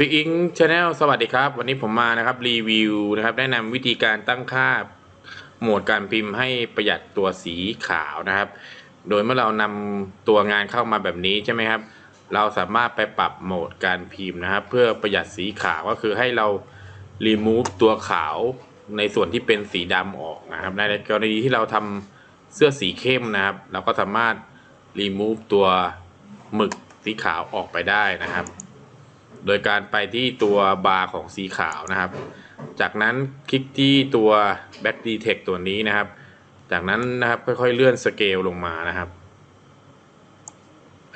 ฟิกอิงชาแนลสวัสดีครับ วันนี้ผมมานะครับรีวิวนะครับ แนะนำวิธีการตั้งค่าโหมดการพิมพ์ให้ประหยัดตัวสีขาวนะครับ โดยเมื่อเรานำตัวงานเข้ามาแบบนี้ใช่ไหมครับ เราสามารถไปปรับโหมดการพิมพ์นะครับ เพื่อประหยัดสีขาวก็คือให้เรา remove ตัวขาวในส่วนที่เป็นสีดำออกนะครับ ในกรณีที่เราทำเสื้อสีเข้มนะครับ เราก็สามารถ remove ตัวหมึกสีขาวออกไปได้นะครับ โดยการไปที่ตัวบาร์ของสีขาวนะครับ จากนั้นคลิกที่ตัว Back Detect ตัวนี้นะครับ จากนั้นนะครับค่อยๆเลื่อนสเกลลงมานะครับ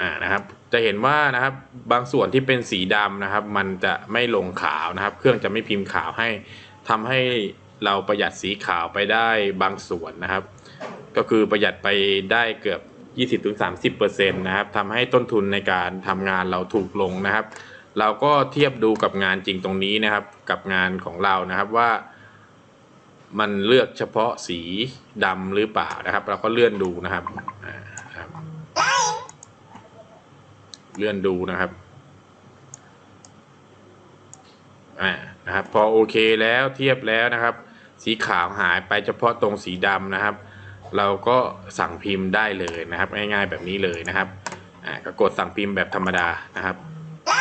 อ่านะครับจะเห็นว่านะครับบางส่วนที่เป็นสีดำนะครับ มันจะไม่ลงขาวนะครับ เครื่องจะไม่พิมพ์ขาวให้ทำให้เราประหยัดสีขาวไปได้บางส่วนนะครับ ก็คือประหยัดไปได้เกือบ 20-30%นะครับทำให้ต้นทุนในการทำงานเราถูกลงนะครับ เราก็เทียบดูกับงานจริงตรงนี้นะครับ กับงานของเรานะครับว่า มันเลือกเฉพาะสีดำหรือเปล่านะครับ เราก็เลื่อนดูนะครับเลื่อนดูนะครับอ่านะครับ พอโอเคแล้วเทียบแล้วนะครับ สีขาวหายไปเฉพาะตรงสีดำนะครับ เราก็สั่งพิมพ์ได้เลยนะครับ ง่ายๆแบบนี้เลยนะครับอ่าก็กดสั่งพิมพ์แบบธรรมดานะครับ อ่า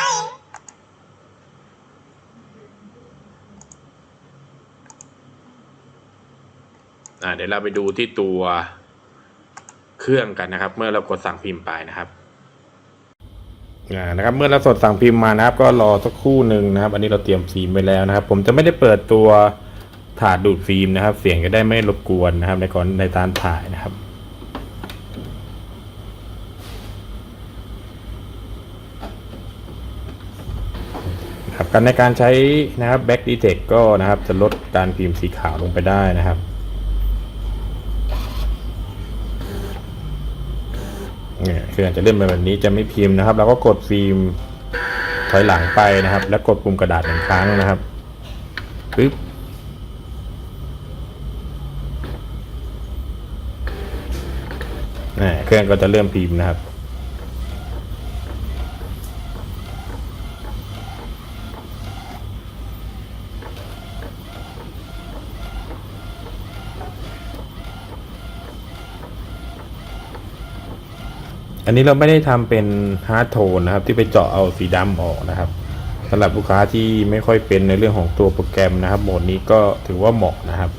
เดี๋ยวเราไปดูที่ตัวเครื่องกันนะครับ เมื่อเรากดสั่งพิมพ์ไปนะครับนะครับเมื่อเราสดสั่งพิมพ์มานะครับ ก็รอสักครู่หนึ่งนะครับ อันนี้เราเตรียมฟิล์มไปแล้วนะครับ ผมจะไม่ได้เปิดตัวถาดดูดฟิล์มนะครับ เสียงจะได้ไม่รบกวนนะครับ ในก่อนในการถ่ายนะครับครับการในการใช้นะครับ Back Detect ก็นะครับจะลดการพิมพ์สีขาวลงไปได้นะครับ เนี่ยครื่องจะเลื่อนไปแบบนี้จะไม่พิมพ์นะครับ เราก็กดฟิล์มถอยหลังไปนะครับ แล้วกดปุ่มกระดาษหนึ่งครั้งนะครับปึ๊บเครื่องก็จะเริ่มพิมพ์นะครับ อันนี้เราไม่ได้ทำเป็นฮาร์ดโทนนะครับ ที่ไปเจาะเอาสีดำออกนะครับสำหรับลูกค้าที่ไม่ค่อยเป็นในเรื่องของตัวโปรแกรมนะครับโหมดนี้ก็ถือว่าเหมาะนะครับ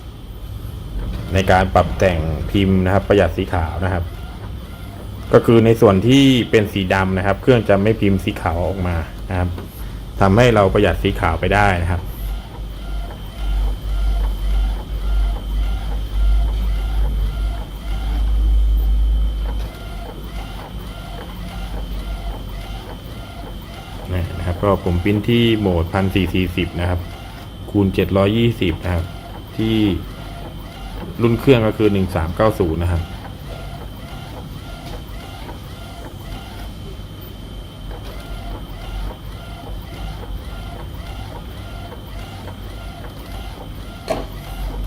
ในการปรับแต่งพิมพ์นะครับ ประหยัดสีขาวนะครับ ก็คือในส่วนที่เป็นสีดำนะครับ เครื่องจะไม่พิมพ์สีขาวออกมานะครับทำให้เราประหยัดสีขาวไปได้นะครับ นะครับ ก็ผมปริ้นที่โหมดพันสี่สี่สิบนะครับ คูณเจ็ดร้อยี่สิบนะครับ ที่รุ่นเครื่องก็คือหนึ่งสามเก้าศูนย์นะครับ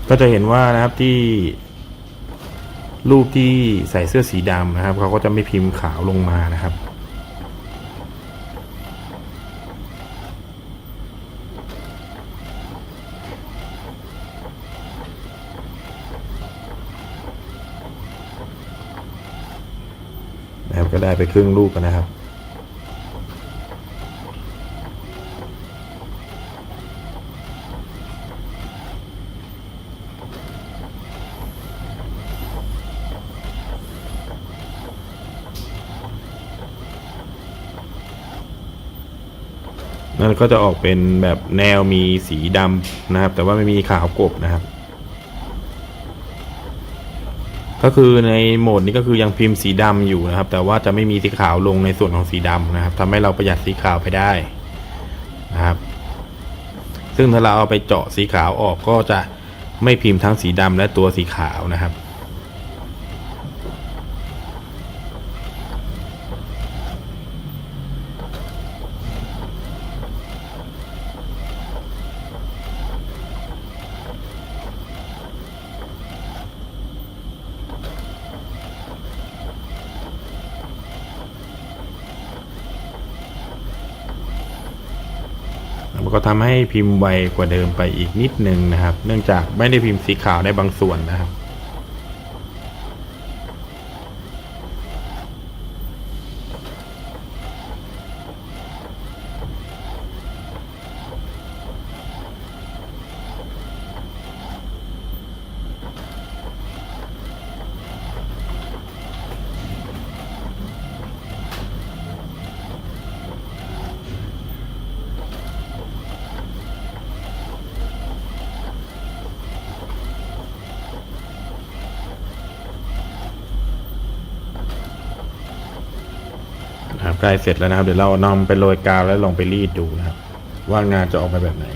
ก็จะเห็นว่านะครับที่รูปที่ใส่เสื้อสีดำนะครับ เขาก็จะไม่พิมพ์ขาวลงมานะครับ นะครับก็ ได้ไปครึ่งลูกนะครับ นั่นก็จะออกเป็นแบบแนวมีสีดำนะครับ แต่ว่าไม่มีขาวกบนะครับ ก็คือในโหมดนี้ก็คือยังพิมพ์สีดำอยู่นะครับ แต่ว่าจะไม่มีสีขาวลงในส่วนของสีดำนะครับทำให้เราประหยัดสีขาวไปได้นะครับ ซึ่งถ้าเราเอาไปเจาะสีขาวออกก็จะไม่พิมพ์ทั้งสีดำและตัวสีขาวนะครับ ก็ทำให้พิมพ์ไวกว่าเดิมไปอีกนิดนึงนะครับ เนื่องจากไม่ได้พิมพ์สีขาวได้บางส่วนนะครับ ใกล้เสร็จแล้วนะครับ เดี๋ยวเรานำไปโรยกาวแล้วลองไปรีดดูนะครับ ว่างานจะออกมาแบบไหน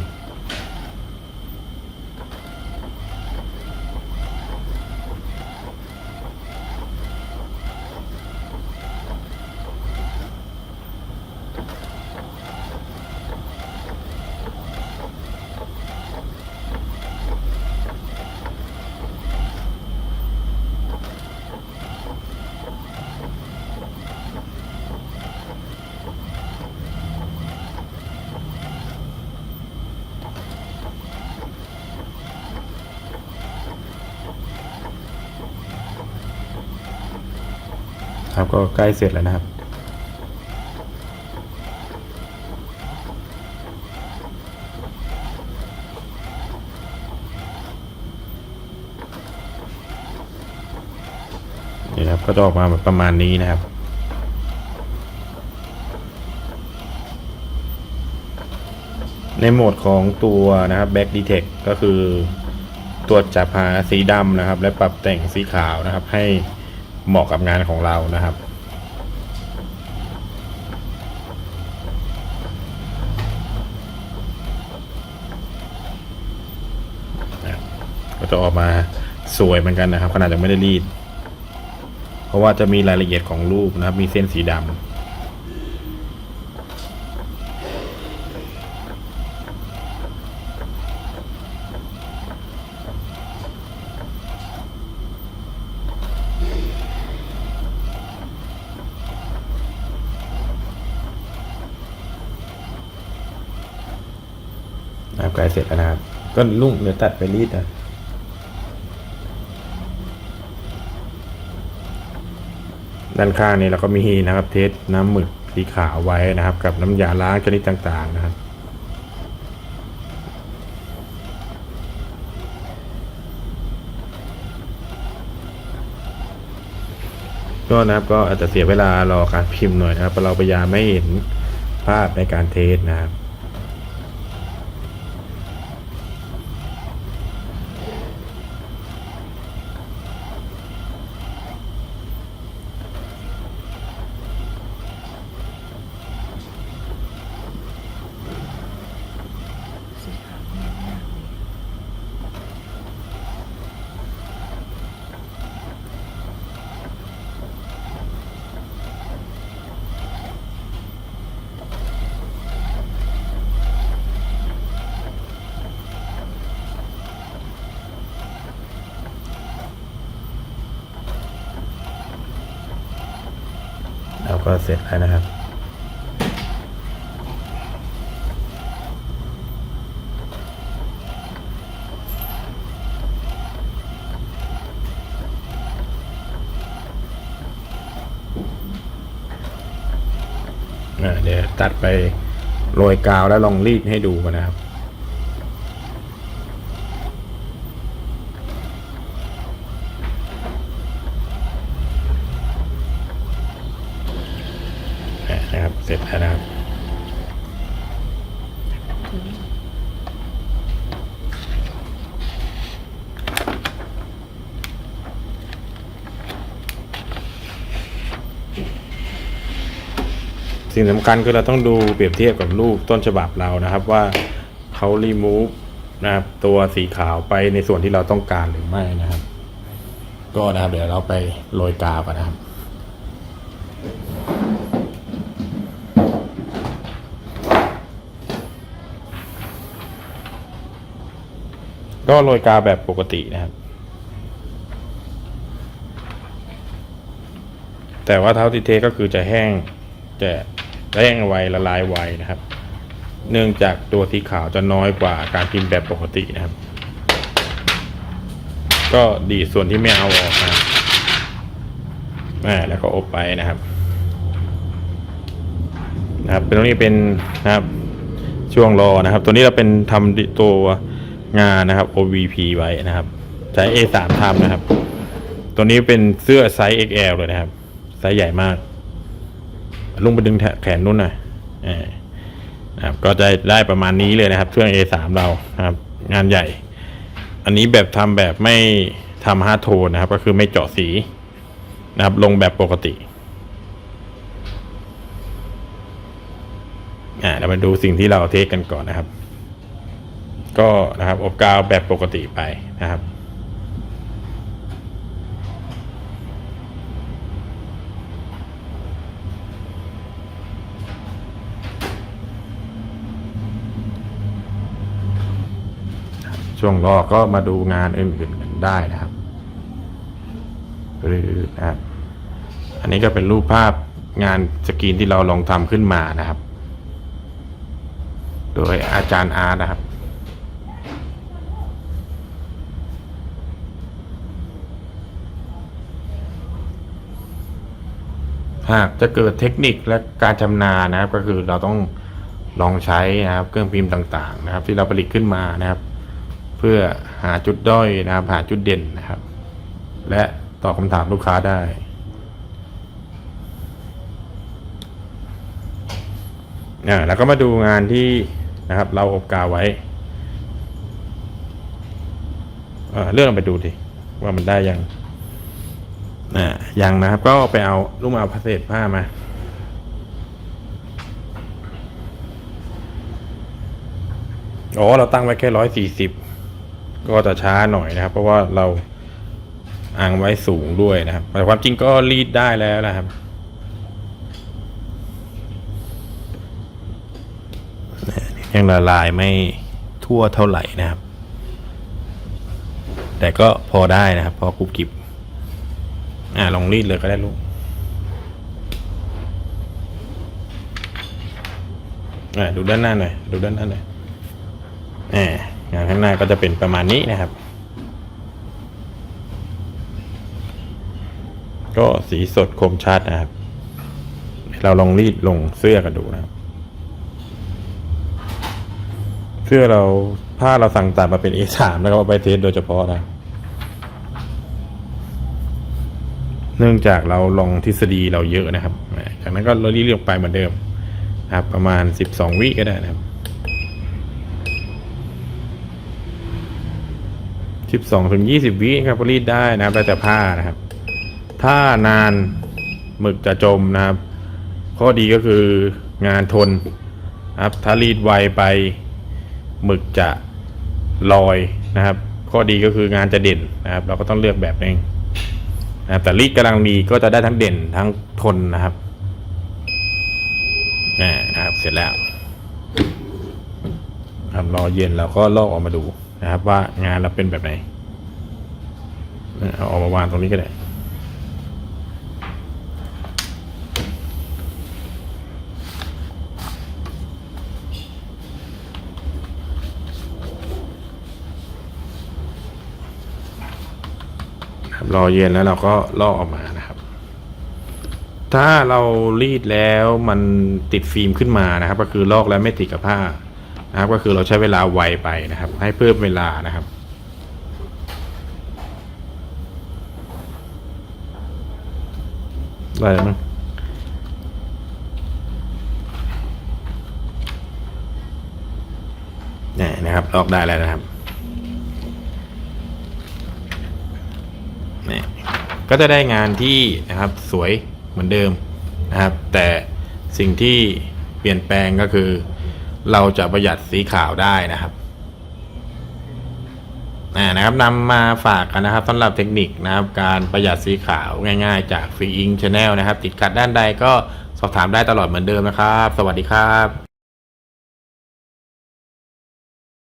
ครับ ก็ใกล้เสร็จแล้วนะครับ นี่นะครับก็จะออกมาแบบประมาณนี้นะครับในโหมดของตัวนะครับ Back Detect ก็คือ ตรวจจับหาสีดำนะครับ และปรับแต่งสีขาวนะครับให้ เหมาะกับงานของเรานะครับนะครับ ก็จะออกมาสวยเหมือนกันนะครับ ขนาดยังไม่ได้รีด เพราะว่าจะมีรายละเอียดของรูปนะครับ มีเส้นสีดำับกล้เสร็จแล้วนะครับ ก็ลุ่งเดี๋ยวตัดไปรีดนะด้านข้างนี้เราก็มีนะครับ เทสน้ำหมึกสีขาวไว้นะครับ กับน้ำยาล้างชนิดต่าง ๆ นะครับก็นะครับก็อาจจะเสียเวลารอการพิมพ์หน่อยนะครับเราพยายามไม่เห็นภาพในการเทสนะครับ สีขาวเนี่ยมากเลย แล้ว ก็เสร็จแล้วนะครับ เดี๋ยวตัดไปโรยกาวแล้วลองรีดให้ดูกันนะครับ เสร็จแล้วนะครับสิ่งสำคัญคือเราต้องดูเปรียบเทียบกับรูปต้นฉบับเรานะครับว่าเขารีมูฟนะครับตัวสีขาวไปในส่วนที่เราต้องการหรือไม่นะครับ ก็นะครับเดี๋ยวเราไปโรยกาวกันนะครับ ก็โรยกาแบบปกตินะครับ แต่ว่าเท้าติเทก็คือจะแห้งจะแห้งไวละลายไวนะครับ เนื่องจากตัวสีขาวจะน้อยกว่าการพิมพ์แบบปกตินะครับ ก็ดีส่วนที่ไม่เอาออกนะแล้วก็อบไปนะครับนะครับตรงนี้เป็นนะครับช่วงรอนะครับ ตัวนี้เราเป็นทำตัว งานนะครับ OVP ไว้นะครับ ใช้ A3 ทำนะครับ ตัวนี้เป็นเสื้อไซส์ XL เลยนะครับ ไซส์ใหญ่มาก ลุงไปดึงแขนนู้นหน่อยนะครับ ก็จะได้ประมาณนี้เลยนะครับ เครื่อง A3 เรานะครับ งานใหญ่ อันนี้แบบทำแบบไม่ทำฮาร์ดโทนนะครับ ก็คือไม่เจาะสีนะครับ ลงแบบปกติอ่าเรามาดูสิ่งที่เราเทสกันก่อนนะครับ ก็นะครับอบกาวแบบปกติไปนะครับ ช่วงรอก็มาดูงานอื่นๆกันได้นะครับหรือนะครับอันนี้ก็เป็นรูปภาพงานสกรีนที่เราลองทำขึ้นมานะครับ โดยอาจารย์อาร์ตนะครับ หากจะเกิดเทคนิคและการชำนาญนะครับ ก็คือเราต้องลองใช้นะครับ เครื่องพิมพ์ต่างๆ นะครับ ที่เราผลิตขึ้นมานะครับ เพื่อหาจุดด้อยนะครับ หาจุดเด่นนะครับ และตอบคำถามลูกค้าได้อ่าแล้วก็มาดูงานที่นะครับ เราอบกาวไว้เอ่อเลื่อนไปดูดิว่ามันได้ยัง อ่ายังนะครับ ก็ไปเอาลูกมาเอาพาสเศษผ้ามาอ๋อเราตั้งไว้แค่ร้อยสี่สิบก็จะช้าหน่อยนะครับ เพราะว่าเราอ่างไว้สูงด้วยนะครับ แต่ความจริงก็รีดได้แล้วนะครับยังละลายไม่ทั่วเท่าไหร่นะครับ แต่ก็พอได้นะครับ พอกรุบกริบ อ่าลองรีดเลยก็ได้ลูกอ่าดูด้านหน้าหน่อยดูด้านหน้าหน่อยอ่างานข้างหน้าก็จะเป็นประมาณนี้นะครับ ก็สีสดคมชัดนะครับ เราลองรีดลงเสื้อกันดูนะครับ เสื้อเราผ้าเราสั่งตัดมาเป็น A3 แล้วก็เอาไปเทสโดยเฉพาะนะ เนื่องจากเราลองทฤษฎีเราเยอะนะครับ จากนั้นก็เรารีดลงไปเหมือนเดิมนะครับ ประมาณ 12 วิก็ได้นะครับ12ถึง20วิครับรีดได้นะครับแล้วแต่ผ้านะครับ ถ้านานหมึกจะจมนะครับ ข้อดีก็คืองานทนนะครับ ถ้ารีดไวไปหมึกจะลอยนะครับ ข้อดีก็คืองานจะเด่นนะครับ เราก็ต้องเลือกแบบนึง นะครับแต่ลีกกำลังดีก็จะได้ทั้งเด่นทั้งทนนะครับอ่านะครับเสร็จแล้วครับรอเย็นเราก็ลอกออกมาดูนะครับ ว่างานเราเป็นแบบไหนเอาออกมาวางตรงนี้ก็ได้ ครับ รอเย็นแล้วเราก็ลอกออกมานะครับ ถ้าเรารีดแล้วมันติดฟิล์มขึ้นมานะครับ ก็คือลอกแล้วไม่ติดกับผ้านะครับ ก็คือเราใช้เวลาไวไปนะครับ ให้เพิ่มเวลานะครับได้มั้งนี่นะครับ ลอกได้แล้วนะครับ นี่ก็จะได้งานที่นะครับสวยเหมือนเดิมนะครับ แต่สิ่งที่เปลี่ยนแปลงก็คือ เราจะประหยัดสีขาวได้นะครับอ่านะครับนำมาฝากกันนะครับสำหรับเทคนิคนะครับ การประหยัดสีขาวง่ายๆ จากฟรีอิงชาแนลนะครับ ติดขัดด้านใดก็สอบถามได้ตลอดเหมือนเดิมนะครับ สวัสดีครับ